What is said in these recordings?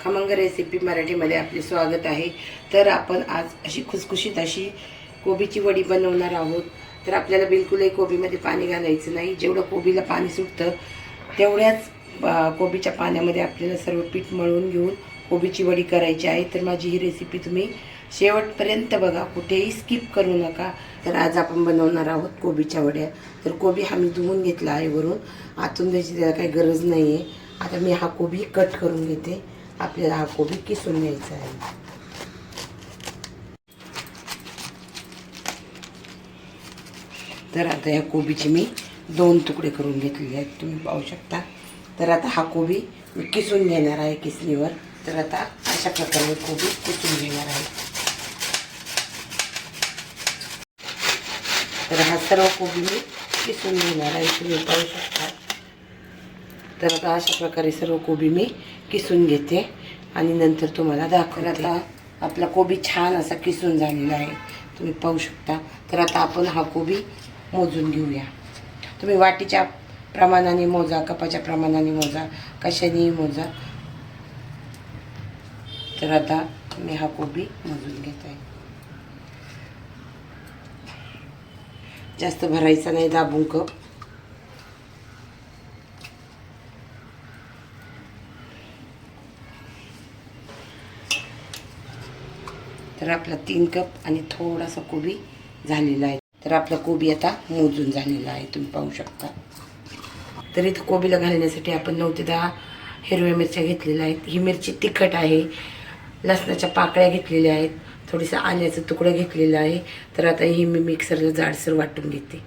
खमंग रेसिपी मराठीमध्ये आपले स्वागत आहे. तर आपण आज अशी खुसखुशीत अशी कोबीची वडी बनवणार आहोत. तर आपल्याला बिलकुलही कोबीमध्ये पाणी घालायचं नाही. जेवढं कोबीला पाणी सुटतं तेवढ्याच कोबीच्या पाण्यामध्ये आपल्याला सर्व पीठ मळून घेऊन कोबीची वडी करायची आहे. तर माझी ही रेसिपी तुम्ही शेवटपर्यंत बघा. कुठेही स्किप करू नका. तर आज आपण बनवणार आहोत कोबीच्या वड्या. तर कोबी हा मी धुवून घेतला आहे वरून. आतून त्याची त्याला काही गरज नाही आहे आता मी हा कोबी कट करून घेते. आपल्याला हा कोबी किसून घ्यायचा आहे. तर आता या कोबीचे मी दोन तुकडे करून घेतलेले आहेत. तुम्ही पाहू शकता. तर आता हा कोबी मी किसून घेणार आहे किसणीवर. तर आता अशा प्रकारे कोबी किसून घेणार आहे. तर हा सर्व कोबी मी किसून घेणार आहे. तुम्ही पाहू शकता. तर आता अशा प्रकारे सर्व कोबी मी किसून घेते आणि नंतर तुम्हाला दाखवते. आता आपला कोबी छान असा किसून झालेला आहे. तुम्ही पाहू शकता. तर आता आपण हा कोबी मोजून घेऊया. तुम्ही वाटीच्या प्रमाणाने मोजा कपाच्या प्रमाणाने मोजा कशानेही मोजा. तर आता मी हा कोबी मोजून घेत. आहे जास्त भरायचा नाही दाबून कप. तर आपला तीन कप आणि थोडासा कोबी झालेला आहे. तर आपला कोबी आता मोजून झालेला आहे तुम्ही पाहू शकता. तर इथं कोबीला घालण्यासाठी आपण नऊ ते दहा हिरव्या मिरच्या घेतलेल्या आहेत. ही मिरची तिखट आहे. लसणाच्या पाकळ्या घेतलेल्या आहेत. थोडीसं आल्याचं तुकडं घेतलेलं आहे. तर आता ही मी मिक्सरला जाडसर वाटून घेते.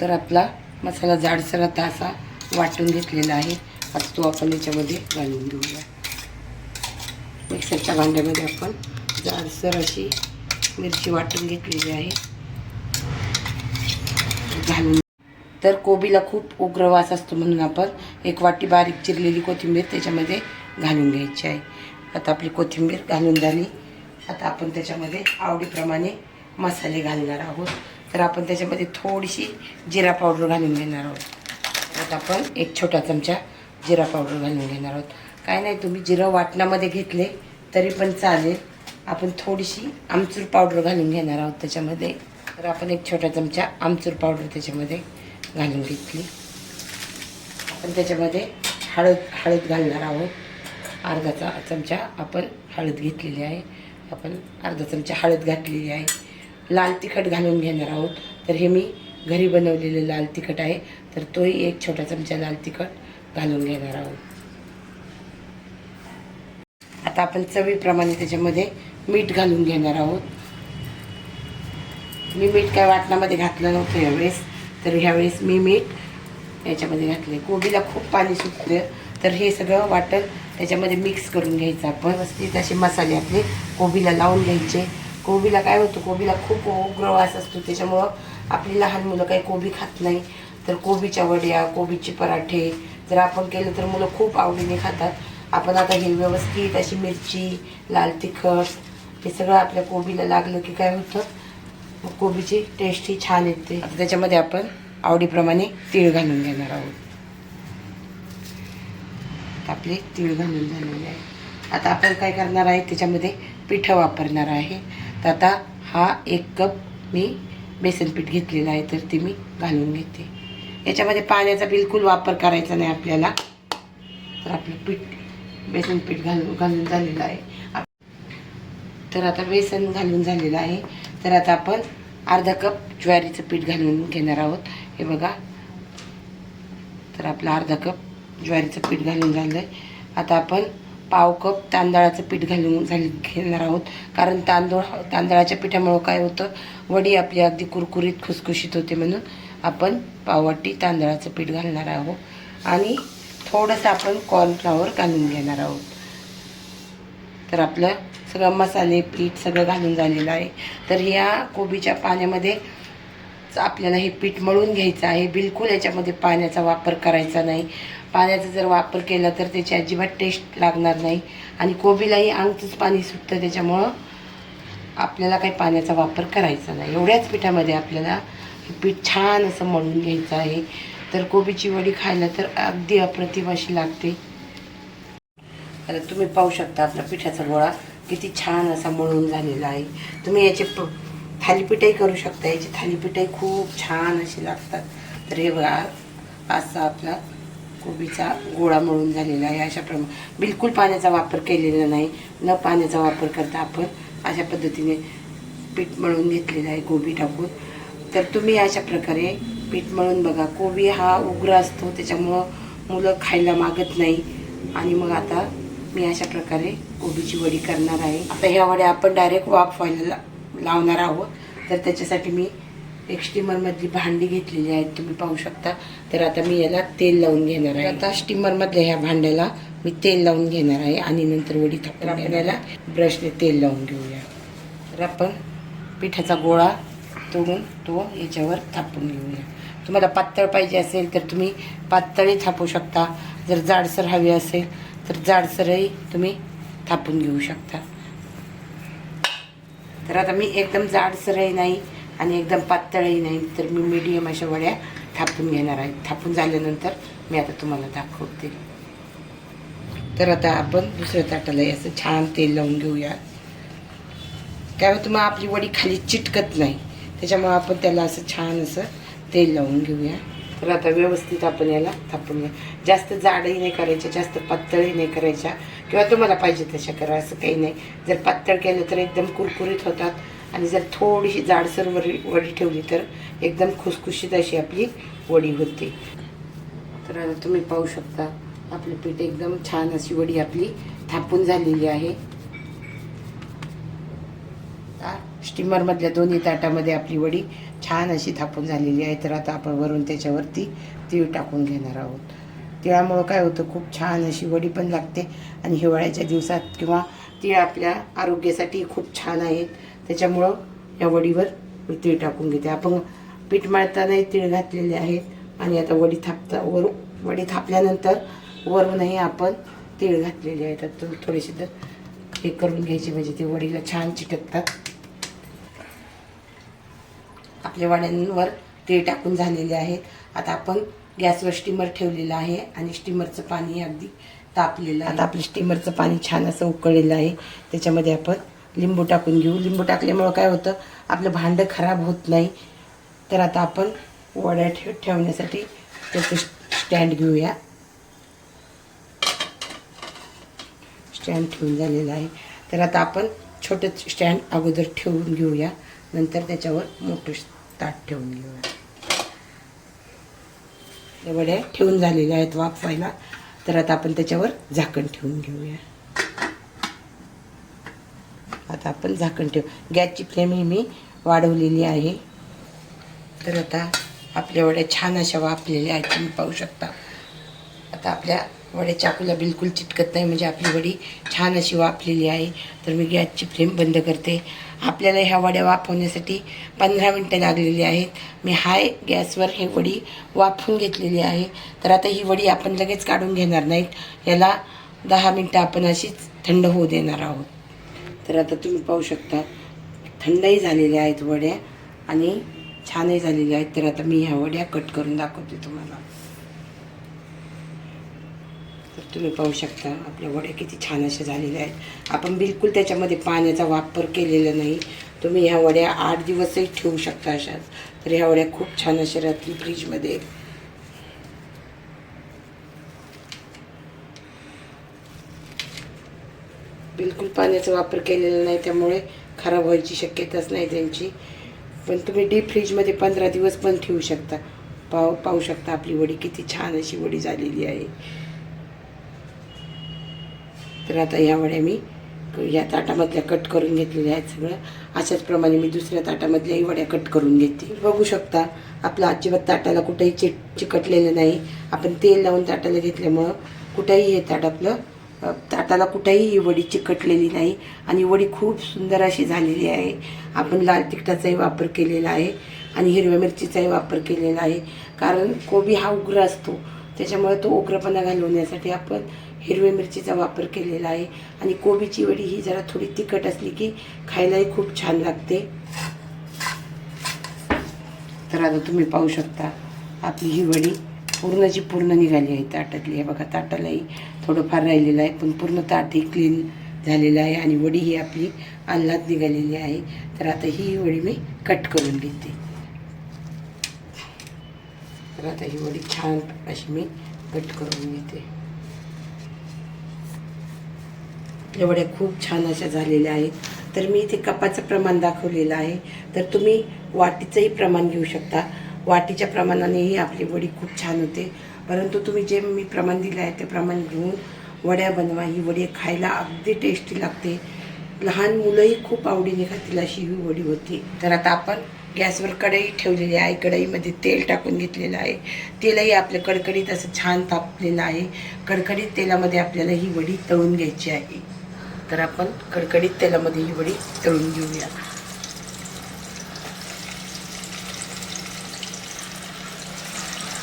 तर आपला मसाला जाडसर आता असा वाटून घेतलेला आहे. आता तो आपण याच्यामध्ये घालून घेऊया. मिक्सरच्या भांड्यामध्ये आपण जाडसर अशी मिरची वाटून घेतलेली आहे. घालून. तर कोबीला खूप उग्र वास असतो म्हणून आपण एक वाटी बारीक चिरलेली कोथिंबीर त्याच्यामध्ये घालून घ्यायची आहे. आता आपली कोथिंबीर घालून झाली. आता आपण त्याच्यामध्ये आवडीप्रमाणे मसाले घालणार आहोत. तर आपण त्याच्यामध्ये थोडीशी जिरा पावडर घालून घेणार आहोत. आता आपण एक छोटा चमचा जिरा पावडर घालून घेणार आहोत. काय नाही तुम्ही जिरं वाटणामध्ये घेतले तरी पण चालेल. आपण थोडीशी आमचूर पावडर घालून घेणार आहोत त्याच्यामध्ये. तर आपण एक छोटा चमचा आमचूर पावडर त्याच्यामध्ये घालून घेतली. आपण त्याच्यामध्ये हळद हळद घालणार आहोत. अर्धाचा चमचा आपण हळद घेतलेली आहे. आपण अर्धा चमचा हळद घातलेली आहे. लाल तिखट घालून घेणार आहोत. तर हे मी घरी बनवलेलं लाल तिखट आहे. तर तोही एक छोटा चमचा लाल तिखट घालून घेणार आहोत. आता आपण चवीप्रमाणे त्याच्यामध्ये मीठ घालून घेणार आहोत. मी मीठ काय वाटणामध्ये घातलं नव्हतं यावेळेस. तर ह्यावेळेस मी मीठ याच्यामध्ये घातले कोबीला खूप पाणी सुटतं तर हे सगळं वाटण त्याच्यामध्ये मिक्स करून घ्यायचं आपण. व्यवस्थित असे मसाले आपले कोबीला लावून घ्यायचे. कोबीला काय होतं कोबीला खूप उग्र वास असतो. त्याच्यामुळं आपली लहान मुलं काही कोबी खात नाही. तर कोबीच्या वड्या कोबीचे पराठे जर आपण केलं तर मुलं खूप आवडीने खातात. आपण आता हे व्यवस्थित अशी मिरची लाल तिखट हे सगळं आपल्या कोबीला लागलं की काय होतं? कोबीची टेस्ट ही छान येते. त्याच्यामध्ये आपण आवडीप्रमाणे तीळ घालून घेणार आहोत. आपले तीळ घालून झालेले आहे. आता आपण काय करणार आहे? त्याच्यामध्ये पिठं वापरणार आहे. तर आता हा एक कप मी बेसन पीठ घेतलेलं आहे तर ते मी घालून घेते. याच्यामध्ये पाण्याचा बिलकुल वापर करायचा नाही आपल्याला. तर आपलं पीठ बेसन पीठ घालून घालून झालेलं आहे. तर आता बेसन घालून झालेलं आहे. तर आता आपण अर्धा कप ज्वारीचं पीठ घालून घेणार आहोत. हे बघा. तर आपलं अर्धा कप ज्वारीचं पीठ घालून झालं आहे आता आपण पाव कप तांदळाचं पीठ घालून झाले घेणार आहोत. कारण तांदूळ तांदळाच्या पिठामुळं काय होतं? वडी आपली अगदी कुरकुरीत खुसखुशीत होते म्हणून आपण पाववाटी तांदळाचं पीठ घालणार आहोत. आणि थोडंसं आपण कॉर्नफ्लॉवर घालून घेणार आहोत. तर आपलं सगळं मसाले पीठ सगळं घालून झालेलं आहे. तर ह्या कोबीच्या पाण्यामध्ये आपल्याला हे पीठ मळून घ्यायचं आहे. बिलकुल याच्यामध्ये पाण्याचा वापर करायचा नाही. पाण्याचा जर वापर केला तर त्याची अजिबात टेस्ट लागणार नाही. आणि कोबीलाही अंगचंच पाणी सुटतं त्याच्यामुळं आपल्याला काही पाण्याचा वापर करायचा नाही. एवढ्याच पिठामध्ये आपल्याला हे पीठ छान असं मळून घ्यायचं आहे. तर कोबीची वडी खायला तर अगदी अप्रतिम अशी लागते. आता तुम्ही पाहू शकता आपला पिठाचा गोळा किती छान असा मळून झालेला आहे. तुम्ही याचे प थालीपीठही करू शकता. याची थालीपीठही खूप छान अशी लागतात. तर हे बघा असा आपला कोबीचा गोळा मळून झालेला आहे अशा प्रमाणे बिलकुल पाण्याचा वापर केलेला नाही. न पाण्याचा वापर करता आपण अशा पद्धतीने पीठ मळून घेतलेलं आहे कोबी टाकून. तर तुम्ही अशा प्रकारे पीठ मळून बघा. कोबी हा उग्र असतो त्याच्यामुळं मुलं खायला मागत नाही. आणि मग आता मी अशा प्रकारे कोबीची वडी करणार आहे. आता ह्या वड्या आपण डायरेक्ट वाफ व्हायला लावणार आहोत. तर त्याच्यासाठी मी एक स्टीमरमधली भांडी घेतलेली आहेत. तुम्ही पाहू शकता. तर आता मी याला तेल लावून घेणार आहे. आता स्टीमरमधल्या ह्या भांड्याला मी तेल लावून घेणार आहे आणि नंतर वडी थापून आपण याला ब्रशने तेल लावून घेऊया. तर आपण पिठाचा गोळा तोडून तो याच्यावर थापून घेऊया. तुम्हाला पातळ पाहिजे असेल तर तुम्ही पातळही थापू शकता. जर जाडसर हवी असेल तर जाडसरही तुम्ही थापून घेऊ शकता. तर आता मी एकदम जाडसरही नाही आणि एकदम पातळही नाही तर मी मीडियम अशा वड्या थापून घेणार आहे. थापून झाल्यानंतर मी आता तुम्हाला दाखवते. तर आता आपण दुसऱ्या ताटाला असं छान तेल लावून घेऊया. काय होतं मग आपली वडी खाली चिटकत नाही. त्याच्यामुळे आपण त्याला असं छान असं तेल लावून घेऊया. तर आता व्यवस्थित आपण याला थापून घ्या जास्त जाडही नाही करायच्या जास्त पातळही नाही करायच्या. किंवा तुम्हाला पाहिजे तशा करा असं काही नाही. जर पातळ केलं तर एकदम कुरकुरीत होतात. आणि जर थोडीशी जाडसर वरी वडी ठेवली तर एकदम खुसखुशीत अशी आपली वडी होते. तर आता तुम्ही पाहू शकता आपलं पीठ एकदम छान अशी वडी आपली थापून झालेली आहे. स्टीमरमधल्या दोन्ही ताटामध्ये आपली वडी छान अशी थापून झालेली आहे. तर आता आपण वरून त्याच्यावरती तीळ टाकून घेणार आहोत. तिळामुळं काय होतं खूप छान अशी वडी पण लागते आणि हिवाळ्याच्या दिवसात किंवा तीळ आपल्या आरोग्यासाठी खूप छान आहेत. त्याच्यामुळं या वडीवर मी तीळ टाकून घेते. आपण पीठ मळतानाही तीळ घातलेले आहेत आणि आता वडी थापता वर वडी थापल्यानंतर वरूनही आपण तीळ घातलेले आहेत. तर थोडेसे तर हे करून घ्यायचे म्हणजे ते वडीला छान चिटकतात. आपल्या वड्यांवर ते टाकून झालेले आहेत. आता आपण गॅसवर स्टीमर ठेवलेलं आहे आणि स्टीमरचं पाणी अगदी तापलेलं आता आपलं स्टीमरचं पाणी छान असं उकळलेलं आहे. त्याच्यामध्ये आपण लिंबू टाकून घेऊ. लिंबू टाकल्यामुळं काय होतं? आपलं भांडं खराब होत नाही. तर आता आपण वड्या ठेव ठेवण्यासाठी त्याचं स्टँड घेऊया. स्टँड ठेवून झालेलं आहे. तर आता आपण छोटं स्टँड अगोदर ठेवून घेऊया. नंतर त्याच्यावर मोठं ताट ठेवून घेऊया. या वड्या ठेवून झालेल्या आहेत वाफवायला तर आता आपण त्याच्यावर झाकण ठेवून घेऊया. आता आपण झाकण ठेवू. गॅसची फ्लेम ही मी वाढवलेली आहे. तर आता आपल्या वड्या छान अशा वाफलेल्या आहेत. तुम्ही पाहू शकता. आता आपल्या वड्या चाकूला बिलकुल चिटकत नाही. म्हणजे आपली वडी छान अशी वाफलेली आहे. तर मी गॅसची फ्लेम बंद करते. आपल्याला ह्या वड्या वाफवण्यासाठी पंधरा मिनटं लागलेली आहेत. मी हाय गॅसवर ही वडी वाफवून घेतलेली आहे. तर आता ही वडी आपण लगेच काढून घेणार नाहीत. याला दहा मिनटं आपण अशीच थंड होऊ देणार आहोत. तर आता तुम्ही पाहू शकता थंडही झालेल्या आहेत वड्या आणि छानही झालेल्या आहेत. तर आता मी ह्या वड्या कट करून दाखवते तुम्हाला. तर तुम्ही पाहू शकता आपल्या वड्या किती छान अशा झालेल्या आहेत. आपण बिलकुल त्याच्यामध्ये पाण्याचा वापर केलेला नाही. तुम्ही ह्या वड्या आठ दिवसही ठेवू शकता अशाच. तर ह्या वड्या खूप छान अशा राहतील फ्रीजमध्ये. बिलकुल पाण्याचा वापर केलेला नाही त्यामुळे खराब व्हायची शक्यताच नाही त्यांची. पण तुम्ही डीप फ्रीजमध्ये पंधरा दिवस पण ठेवू शकता. पाहू पाहू शकता आपली वडी किती छान अशी वडी झालेली आहे. तर आता ह्या वड्या मी या ताटामधल्या कट करून घेतलेल्या आहेत सगळं. अशाच प्रमाणे मी दुसऱ्या ताटामधल्याही वड्या कट करून घेते. बघू शकता आपलं अजिबात ताटाला कुठेही चिट चिकटलेलं नाही. आपण तेल लावून ताटाला घेतल्यामुळं कुठेही हे ताट आपलं ताटाला कुठेही ही वडी चिकटलेली नाही. आणि वडी खूप सुंदर अशी झालेली आहे. आपण लाल तिखटाचाही वापर केलेला आहे आणि हिरव्या मिरचीचाही वापर केलेला आहे. कारण कोबी हा उग्र असतो. त्याच्यामुळे तो उग्रपणा घालवण्यासाठी आपण हिरव्या मिरचीचा वापर केलेला आहे. आणि कोबीची वडी ही जरा थोडी तिखट असली की खायलाही खूप छान लागते. तर आता तुम्ही पाहू शकता आपली ही वडी पूर्णची पूर्ण निघाली आहे ताटातली. आहे बघा ताटालाही थोडंफार राहिलेलं आहे पण पूर्ण ताटही क्लीन झालेलं आहे आणि वडी ही आपली आल्हाद निघालेली आहे. तर आता ही वडी मी कट करून घेते. तर आता ही वडी छान अशी मी कट करून घेते. एवढ्या वड्या खूप छान अशा झालेल्या आहेत. तर मी इथे कपाचं प्रमाण दाखवलेलं आहे. तर तुम्ही वाटीचंही प्रमाण घेऊ शकता. वाटीच्या प्रमाणानेही आपली वडी खूप छान होते. परंतु तुम्ही जे मी प्रमाण दिलं आहे ते प्रमाण घेऊन वड्या बनवा. ही वडी खायला अगदी टेस्टी लागते. लहान मुलंही खूप आवडीने खातील अशी ही वडी होती. तर आता आपण गॅसवर कढई ठेवलेली आहे. कढईमध्ये तेल टाकून घेतलेलं आहे. तेलही आपलं कडकडीत असं छान तापलेलं आहे. कडकडीत तेलामध्ये आपल्याला ही वडी तळून घ्यायची आहे. तर आपण कडकडीत तेलामध्ये ही वडी तळून घेऊया.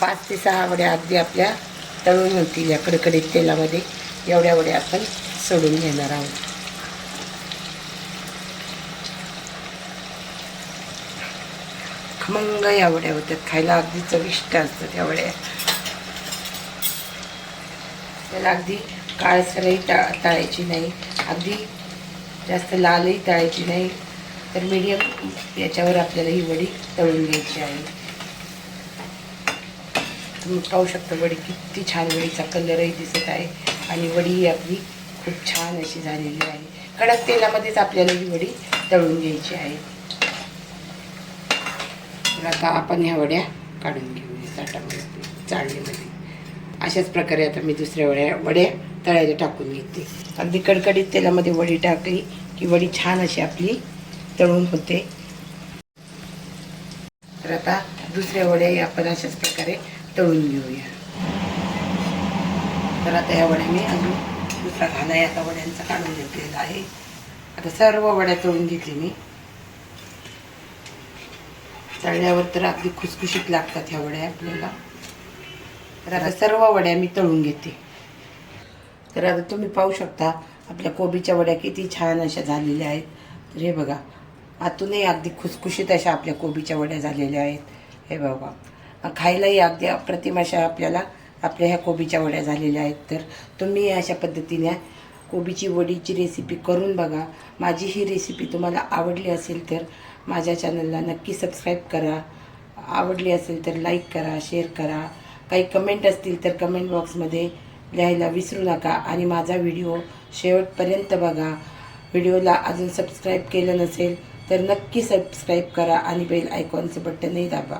पाच ते सहा वड्या अगदी आपल्या तळून होतील या कडकडीत तेलामध्ये. एवढ्या वड्या आपण सोडून घेणार आहोत. खमंग या वड्या होत्यात खायला अगदी चविष्ट असतात या वड्या. त्याला अगदी काळसरही टा तळायची नाही. अगदी जास्त लालही तळायची नाही. तर मीडियम याच्यावर आपल्याला ही वडी तळून घ्यायची आहे. तुम्ही पाहू शकता वडी किती छान वडीचा कलरही दिसत आहे आणि वडी ही आपली खूप छान अशी झालेली आहे. कडक तेलामध्येच आपल्याला ही वडी तळून घ्यायची आहे. तर आता आपण ह्या वड्या काढून घेऊया ताटामध्ये चाळणीमध्ये. अशाच प्रकारे आता मी दुसऱ्या वड्या वड्या तळायला टाकून घेते. अगदी कडकडीत तेलामध्ये वडी टाकली की वडी छान अशी आपली तळून होते. तर आता दुसऱ्या वड्याही आपण अशाच प्रकारे तळून घेऊया. तर आता या वड्या मी अजून दुसरा घाला आता वड्यांचा काढून घेतलेला आहे. आता सर्व वड्या तळून घेतली मी. तळल्यावर तर अगदी खुसखुशीत लागतात ह्या वड्या आपल्याला. तर आता सर्व वड्या मी तळून घेते. तर आता तुम्ही पाहू शकता आपल्या कोबीच्या वड्या किती छान अशा झालेल्या आहेत. तर हे बघा आतूनही अगदी खुसखुशीत अशा आपल्या कोबीच्या वड्या झालेल्या आहेत. हे बघा खायलाही अगदी अप्रतिम अशा आपल्याला आपल्या ह्या कोबीच्या वड्या झालेल्या आहेत. तर तुम्ही अशा पद्धतीने कोबीची वडीची रेसिपी करून बघा. माझी ही रेसिपी तुम्हाला आवडली असेल तर माझ्या चॅनलला नक्की सबस्क्राईब करा. आवडली असेल तर लाईक करा शेअर करा. काही कमेंट असतील तर कमेंट बॉक्समध्ये लिहायला विसरू नका आणि माझा व्हिडिओ शेवटपर्यंत बघा. व्हिडिओला अजून सबस्क्राईब केलं नसेल तर नक्की सबस्क्राईब करा आणि बेल आयकॉनचं बटनही दाबा.